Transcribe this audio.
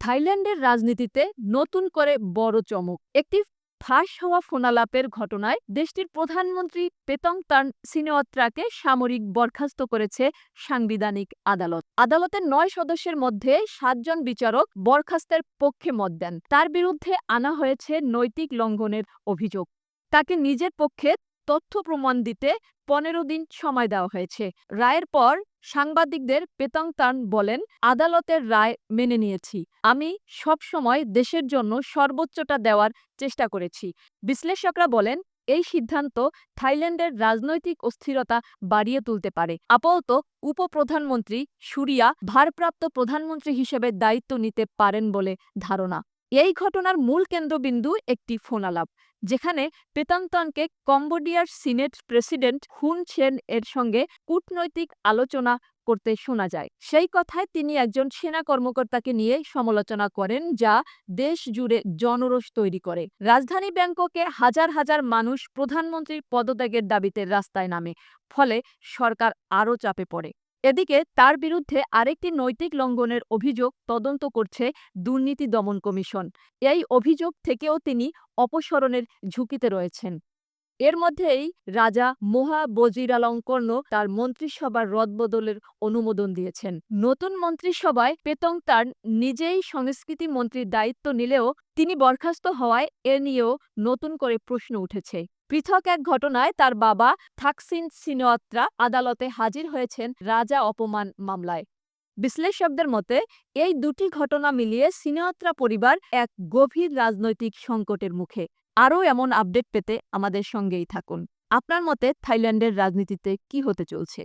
থাইল্যান্ডের রাজনীতিতে নতুন করে বড় চমক। একটি ফাঁস হওয়া ফোনালাপের ঘটনায় দেশটির প্রধানমন্ত্রী পেতংতান সিনেওয়াত্রাকে সামরিক বরখাস্ত করেছে সাংবিধানিক আদালত। আদালতের নয় সদস্যের মধ্যে সাতজন বিচারক বরখাস্তের পক্ষে মত দেন। তার বিরুদ্ধে আনা হয়েছে নৈতিক লঙ্ঘনের অভিযোগ। তাকে নিজের পক্ষে তথ্য প্রমাণ দিতে পনেরো দিন সময় দেওয়া হয়েছে। রায়ের পর সাংবাদিকদের পেতংতান বলেন, আদালতের রায় মেনে নিয়েছি। আমি সবসময় দেশের জন্য সর্বোচ্চটা দেওয়ার চেষ্টা করেছি। বিশ্লেষকরা বলেন, এই সিদ্ধান্ত থাইল্যান্ডের রাজনৈতিক অস্থিরতা বাড়িয়ে তুলতে পারে। আপাতত উপপ্রধানমন্ত্রী সুরিয়া ভারপ্রাপ্ত প্রধানমন্ত্রী হিসেবে দায়িত্ব নিতে পারেন বলে ধারণা। এই ঘটনার মূল কেন্দ্রবিন্দু একটি ফোনালাপ, যেখানে পেতান্তনকে কম্বোডিয়ার সিনেট প্রেসিডেন্ট হুন সেন এর সঙ্গে কূটনৈতিক আলোচনা করতে শোনা যায়। সেই কথায় তিনি একজন সেনা কর্মকর্তাকে নিয়ে সমালোচনা করেন যা দেশ জুড়ে জনরোষ তৈরি করে। রাজধানী ব্যাংককে হাজার হাজার মানুষ প্রধানমন্ত্রীর পদত্যাগের দাবিতে রাস্তায় নামে, ফলে সরকার আরও চাপে পড়ে। এদিকে তার বিরুদ্ধে আরেকটি নৈতিক লঙ্ঘনের অভিযোগ তদন্ত করছে দুর্নীতি দমন কমিশন। এই অভিযোগ থেকেও তিনি অপসরণের ঝুঁকিতে রয়েছেন। এর মধ্যেই রাজা মোহা বজিরালঙ্কর্ণ তার মন্ত্রিসভার রদবদলের অনুমোদন দিয়েছেন। নতুন মন্ত্রিসভায় পেতং তার নিজেই সংস্কৃতি মন্ত্রীর দায়িত্ব নিলেও তিনি বরখাস্ত হওয়ায় এ নিয়েও নতুন করে প্রশ্ন উঠেছে। পৃথক এক ঘটনায় তার বাবা থাকসিন সিনোয়াত্রা আদালতে হাজির হয়েছেন রাজা অপমান মামলায়। বিশ্লেষকদের মতে, এই দুটি ঘটনা মিলিয়ে সিনোয়াত্রা পরিবার এক গভীর রাজনৈতিক সংকটের মুখে। আরও এমন আপডেট পেতে আমাদের সঙ্গেই থাকুন। আপনার মতে থাইল্যান্ডের রাজনীতিতে কি হতে চলছে?